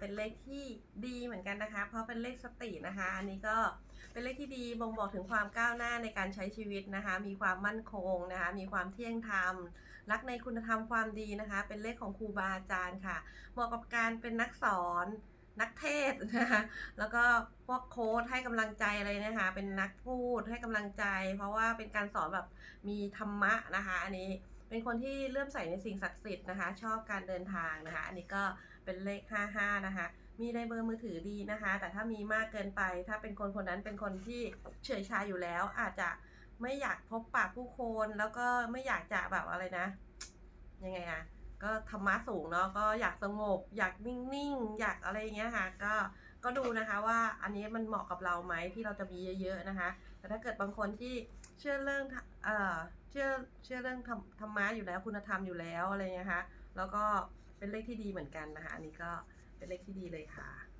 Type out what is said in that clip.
เป็นเลขที่ดีเหมือนกันนะคะ เพราะเป็นเลขสตินะคะ อันนี้ก็เป็นเลขที่ดีบ่งบอกถึงความก้าวหน้าในการใช้ชีวิตนะคะ มีความมั่นคงนะคะ มีความเที่ยงธรรม รักในคุณธรรมความดีนะคะ เป็นเลขของครูบาอาจารย์ค่ะ เหมาะกับการเป็นนักสอนนักเทศนะคะแล้วก็พวกโค้ดให้กำลังใจอะไรนะคะ เป็นนักพูดให้กำลังใจ เพราะว่าเป็นการสอนแบบมีธรรมะนะคะ อันนี้ เป็นคนที่เลื่อมใสในสิ่งศักดิ์สิทธิ์นะคะ ชอบการเดินทางนะคะ อันนี้ก็เป็นเลข 55 นะคะ มีในเบอร์มือถือดีนะคะ แต่ถ้ามีมากเกินไป ถ้าเป็นคนคนนั้นเป็นคนที่เฉยชาอยู่แล้ว อาจจะไม่อยากพบปะผู้คนแล้วก็ไม่อยากจะแบบอะไรนะ ยังไงอะก็ธรรมะสูงเนาะก็อยากสงบ อยากนิ่งๆ อยากอะไรอย่างเงี้ยค่ะ ก็ก็ดูนะ อันนี้มันเหมาะกับเราไหมที่เราจะมีเยอะ ๆนะคะ แต่ถ้าเกิดบางคนที่เชื่อเรื่องเอ่อเชื่อเชื่อเรื่องธรรมธรรมะอยู่แล้วคุณธรรมอยู่แล้วอะไรเงี้ยคะแล้วก็เป็นเลขที่ดีเหมือนกันนะคะ อันนี้ก็เป็นเลขที่ดีเลยค่ะ